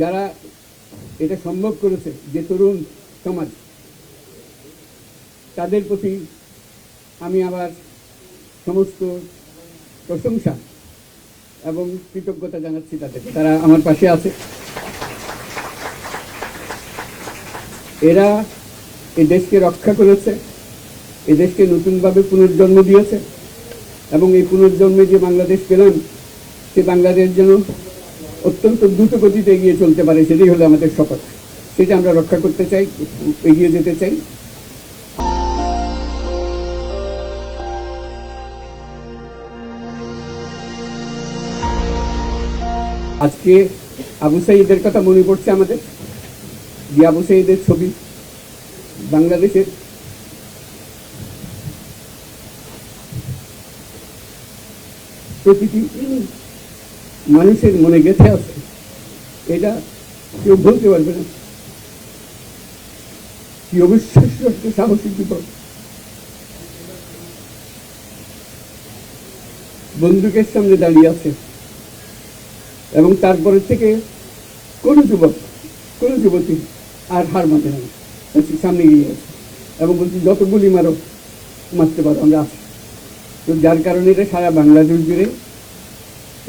যারা এটা সম্ভব করেছে, যে তরুণ সমাজ, তাদের প্রতি আমি আবার সমস্ত প্রশংসা এবং কৃতজ্ঞতা জানাচ্ছি তাদেরকে। তারা আমার পাশে আছে। এরা এ দেশকে রক্ষা করেছে এ দেশকে নতুনভাবে পুনর্জন্ম দিয়েছে এবং এই পুনর্জন্মে যে বাংলাদেশ পেলাম, সে বাংলাদেশ যেন অত্যন্ত দ্রুত গতিতে এগিয়ে চলতে পারে, সেটাই হলো আমাদের শপথ। সেটা আমরা রক্ষা করতে চাই, এগিয়ে যেতে চাই। আজকে আবু সাইদের কথা মনে পড়ছে আমাদের। যে আবু সাইদের ছবি, বাংলাদেশের। প্রতিটি মানুষের মনে গেঁথে আছে। এটা কেউ বলতে পারবে না। কি অবিশ্বাস্য একটা সাহসিক বিপদ। বন্দুকের সামনে দাঁড়িয়ে আছে। এবং তারপরে থেকে কোনো যুবক, কোনো যুবতী আর হার মানে না। সামনে গিয়ে আছে। এবং বলছি, যত গুলি মারো, মারতে পারো, আমরা আছি। তো যার কারণে এটা সারা বাংলাদেশ জুড়ে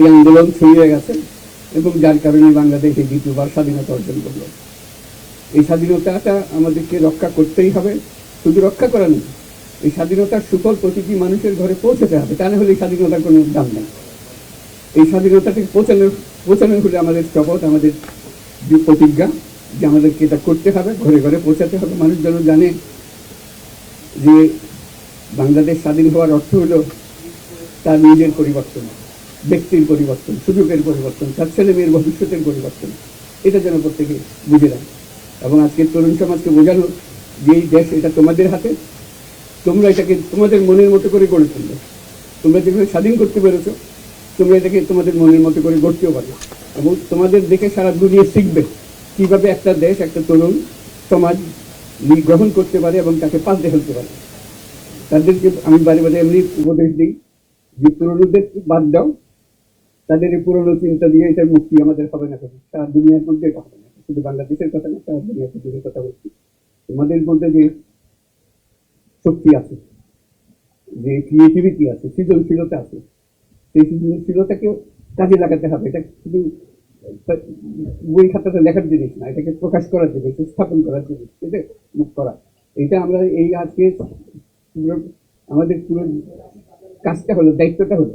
এই আন্দোলন ছড়িয়ে গেছে এবং যার কারণে বাংলাদেশ এই দ্বিতীয়বার স্বাধীনতা অর্জন করল। এই স্বাধীনতাটা আমাদেরকে রক্ষা করতেই হবে। শুধু রক্ষা করা নেই এই স্বাধীনতার সুফল প্রতিটি মানুষের ঘরে পৌঁছাতে হবে। তা না হলে এই স্বাধীনতার কোনো দাম নেই। এই স্বাধীনতাটাকে পৌঁছানোর পৌঁছানোর হলে আমাদের শপথ, আমাদের যে প্রতিজ্ঞা যে আমাদেরকে এটা করতে হবে, ঘরে ঘরে পৌঁছাতে হবে। মানুষ যেন জানে যে বাংলাদেশ স্বাধীন হওয়ার অর্থ হলো তার নিজের পরিবর্তন। ব্যক্তির পরিবর্তন, সুযোগের পরিবর্তন, তার ছেলে মেয়ের ভবিষ্যতের পরিবর্তন, এটা যেন প্রত্যেকে বুঝে নেয়। এবং আজকের তরুণ সমাজকে বোঝানো যে এই দেশ এটা তোমাদের হাতে, তোমরা এটাকে তোমাদের মনের মতো করে গড়ে তুলবে তোমরা যেভাবে স্বাধীন করতে পেরেছ, তোমরা এটাকে তোমাদের মনের মতো করে গড়তেও পারো। এবং তোমাদের দেখে সারা দুনিয়া শিখবে কীভাবে একটা দেশ, একটা তরুণ সমাজ গ্রহণ করতে পারে এবং তাকে পাশ ফেলতে পারে। তাদেরকে আমি বারে বারে এমনি উপদেশ দিই যে পুরনোদের বাদ দাও তাদের এই পুরনো চিন্তা দিয়ে এটার মুক্তি আমাদের হবে না কোনো। সারা দুনিয়ার মধ্যে এটা হবে না শুধু বাংলাদেশের কথা না, সারা দুনিয়ার মধ্যে কথা বলছি। তোমাদের মধ্যে যে শক্তি আছে, যে ক্রিয়েটিভিটি আছে, সৃজনশীলতা আছে, সেই সৃজনশীলতাকে কাজে লাগাতে হবে। এটা শুধু বই খাতাতে লেখার জিনিস না, এটাকে প্রকাশ করার জিনিস স্থাপন করার জিনিস, এটা মুখ করা। এটা আমরা এই আজকে আমাদের পুরো কাজটা হলো, দায়িত্বটা হলো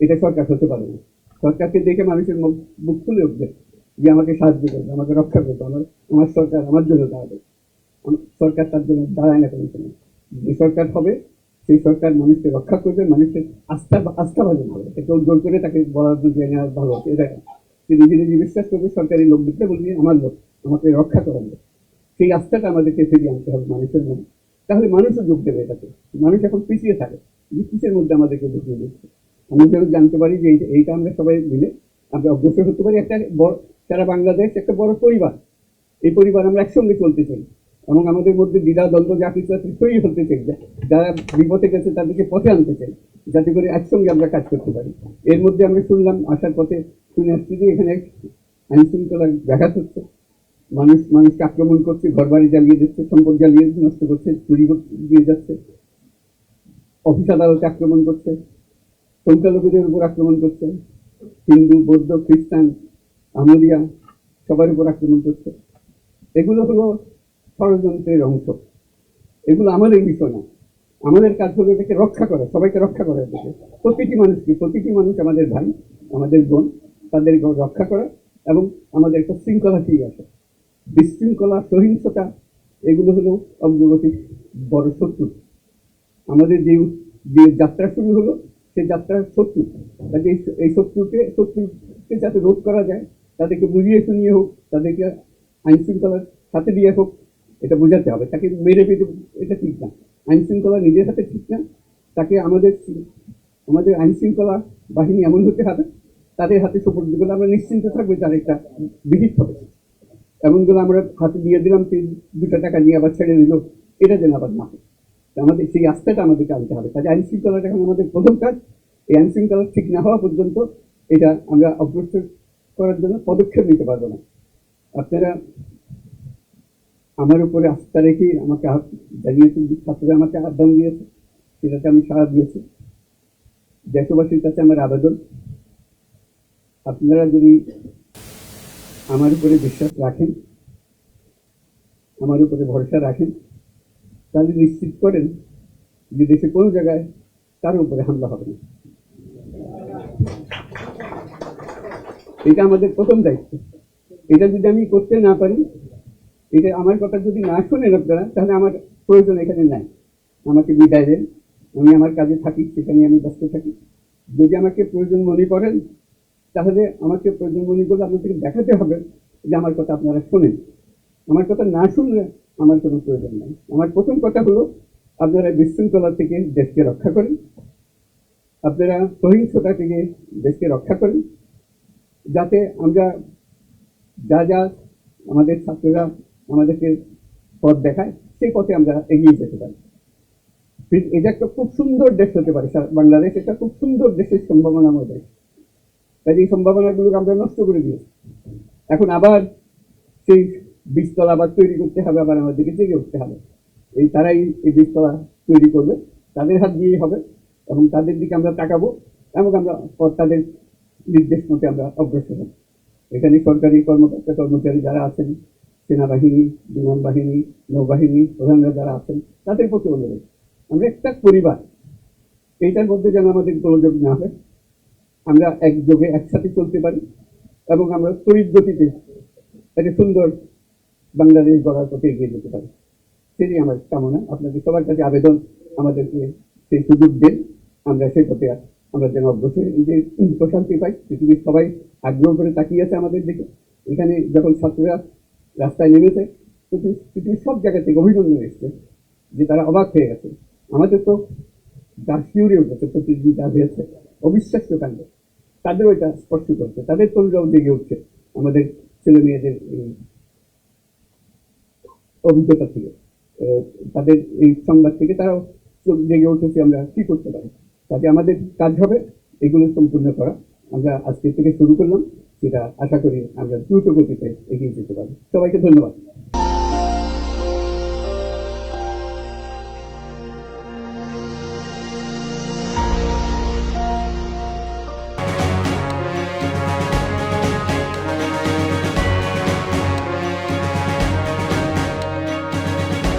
এটা সরকার হতে পারে না। সরকারকে দেখে মানুষের মুখ খুলে উঠবে যে আমাকে সাহায্য করবে, আমাকে রক্ষা করবে, আমার আমার সরকার আমার জন্য দাঁড়াবে। সরকার তার জন্য দাঁড়ায় না কোনো সময়। যে সরকার হবে, সেই সরকার মানুষকে রক্ষা করবে, মানুষের আস্থা আস্থা ভাজন হবে। কেউ জোর করে তাকে বলার যে নেওয়া ভালো আছে এটা। সে নিজে নিজে বিশ্বাস করবে, সরকারি লোক দিতে বলবে, আমার লোক, আমাকে রক্ষা করার লোক। সেই আস্থাটা আমাদেরকে ফিরিয়ে আনতে হবে মানুষের মনে। তাহলে মানুষও যোগ দেবে এটাতে। মানুষ এখন পিছিয়ে থাকে। যে কিসের মধ্যে আমাদেরকে ঢুকিয়ে দিচ্ছে? আমরা যেন জানতে পারি যে এইটা- আমরা সবাই মিলে আমরা অগ্রসর হতে পারি। একটা বড় সারা বাংলাদেশ একটা বড় পরিবার। এই পরিবার আমরা একসঙ্গে চলতে চাই। এবং আমাদের মধ্যে দ্বিধা দ্বন্দ্ব যা কিছু আছে সই হতে চাই যারা বিপথে গেছে তাদেরকে পথে আনতে চাই, যাতে করে একসঙ্গে আমরা কাজ করতে পারি। এর মধ্যে আমরা শুনলাম, আসার পথে শুনে আসছি যে এখানে আইন শৃঙ্খলা ব্যাঘাত হচ্ছে। মানুষ মানুষকে আক্রমণ করছে ঘর বাড়ি জ্বালিয়ে দিচ্ছে, সম্পদ জ্বালিয়ে নষ্ট করছে, চুরি দিয়ে যাচ্ছে। অফিস আদালতে আক্রমণ করছে। সংখ্যালঘুদের উপর আক্রমণ করছে। হিন্দু, বৌদ্ধ, খ্রিস্টান, আহমদিয়া, সবার উপর আক্রমণ করছে। এগুলো হলো ষড়যন্ত্রের অংশ। এগুলো আমাদের বিষয় না। আমাদের কাজ হলো এটাকে রক্ষা করা, সবাইকে রক্ষা করা এটাকে। প্রতিটি মানুষকে, প্রতিটি মানুষ আমাদের ভাই, আমাদের বোন, তাদের রক্ষা করা এবং আমাদের একটা শৃঙ্খলা ফিরে আসা। বিশৃঙ্খলা, সহিংসতা, এগুলো হলো অগ্রগতির বড় শত্রু। আমাদের যে যাত্রা শুরু হলো সেই যাত্রার শত্রু কাজে এই- শত্রুকে শত্রুকে যাতে রোধ করা যায়, তাদেরকে বুঝিয়ে শুনিয়ে হোক, তাদেরকে আইন শৃঙ্খলার সাথে দিয়ে হোক, এটা বোঝাতে হবে। তাকে মেরে পেতে এটা ঠিক না। আইন শৃঙ্খলা নিজের হাতে ঠিক না। তাকে আমাদের আমাদের আইন শৃঙ্খলা বাহিনী এমন হতে হবে, তাদের হাতে সুপর্দ করলে আমরা নিশ্চিন্ত থাকব তার একটা বিহিত হবে। এমনগুলো আমরা হাতে দিয়ে দিলাম সে দুটো টাকা নিয়ে আবার ছেড়ে দিল। এটা যেন আবার না হয়। আমাদের সেই আস্থাটা আমাদেরকে আনতে হবে। কাজে আইন শৃঙ্খলাটা এখন আমাদের প্রথম কাজ। এই আইন শৃঙ্খলা ঠিক না হওয়া পর্যন্ত এটা আমরা অগ্রসর করার জন্য পদক্ষেপ নিতে পারব না। আপনারা আমার উপরে আস্থা রেখে আমাকে জানিয়েছেন যে ছাত্ররা আমাকে আহ্বান দিয়েছে, সেটাতে আমি সাড়া দিয়েছি। দেশবাসীর কাছে আমার আবেদন। আপনারা যদি আমার উপরে বিশ্বাস রাখেন, আমার উপরে ভরসা রাখেন তাহলে নিশ্চিত করেন যে দেশে কোনো জায়গায় কারও উপরে হামলা হবে না। এটা আমাদের প্রথম দায়িত্ব। এটা যদি আমি করতে না পারি, এটা আমার কথা যদি না শোনেন আপনারা, তাহলে আমার প্রয়োজন এখানে নাই। আমাকে বিদায় দেন। আমি আমার কাজে থাকি সেখানে আমি ব্যস্ত থাকি। যদি আমাকে প্রয়োজন মনে করেন, তাহলে আমাকে প্রয়োজন মনে করলে আপনাদেরকে দেখাতে হবে যে আমার কথা আপনারা শোনেন। আমার কথা না শুনলে আমার কোনো প্রয়োজন নেই। আমার প্রথম কথা হলো, আপনারা বিশৃঙ্খলা থেকে দেশকে রক্ষা করেন। আপনারা সহিংসতা থেকে দেশকে রক্ষা করেন। যাতে আমরা যা যা আমাদের ছাত্ররা আমাদেরকে পথ দেখায়, সেই পথে আমরা এগিয়ে যেতে পারি। এটা একটা খুব সুন্দর দেশ হতে পারে। বাংলাদেশ একটা খুব সুন্দর দেশের সম্ভাবনাময় দেশ তাই এই সম্ভাবনাগুলোকে আমরা নষ্ট করে দিয়েছি। এখন আবার সেই বীজতলা আবার তৈরি করতে হবে, আবার আমাদেরকে জেগে উঠতে হবে। এই তারাই এই বীজতলা তৈরি করবে। তাদের হাত দিয়েই হবে এবং তাদের দিকে আমরা তাকাবো এবং আমরা পর তাদের নির্দেশ মতে আমরা অগ্রসর হব। এখানে সরকারি কর্মকর্তা, কর্মচারী যারা আছেন, সেনাবাহিনী, বিমান বাহিনী, নৌবাহিনী প্রধানরা যারা আছেন, তাদের প্রতি অনুরোধ। আমরা একটা পরিবার, এইটার মধ্যে যেন আমাদের গোলযোগ না হয়। আমরা একযোগে একসাথে চলতে পারি এবং আমরা তড়িৎ গতিতে একটা সুন্দর বাংলাদেশ গড়ার পথে এগিয়ে যেতে পারি। সেটাই আমার কামনা, আপনাদের সবার কাছে আবেদন আমাদেরকে সেই সুযোগ দেন। আমরা সেই পথে আমরা যেন এই যে প্রশান্তি পাই, পৃথিবীর সবাই আগ্রহ করে তাকিয়ে আছে আমাদের দিকে। এখানে যখন ছাত্ররা রাস্তায় নেমেছে, পৃথিবী- পৃথিবীর সব জায়গা থেকে অভিনন্দন এসছে যে তারা অবাক হয়ে গেছে। আমাদের তো যা শিউরে উঠেছে, প্রতিদিন যা হয়েছে, অবিশ্বাস্য কাণ্ড। তাদের ওইটা স্পষ্ট করছে। তাদের তরুণরাও জেগে উঠছে। আমাদের ছেলে মেয়েদের অভিজ্ঞতা ছিল। তাদের এই সংবাদ থেকে তারাও জেগে উঠেছে আমরা কি করতে পারি। তাতে আমাদের কাজ হবে, এগুলো সম্পূর্ণ করা। আমরা আজকে থেকে শুরু করলাম সেটা আশা করি আমরা দ্রুত গতিতে এগিয়ে যেতে পারি সবাইকে ধন্যবাদ।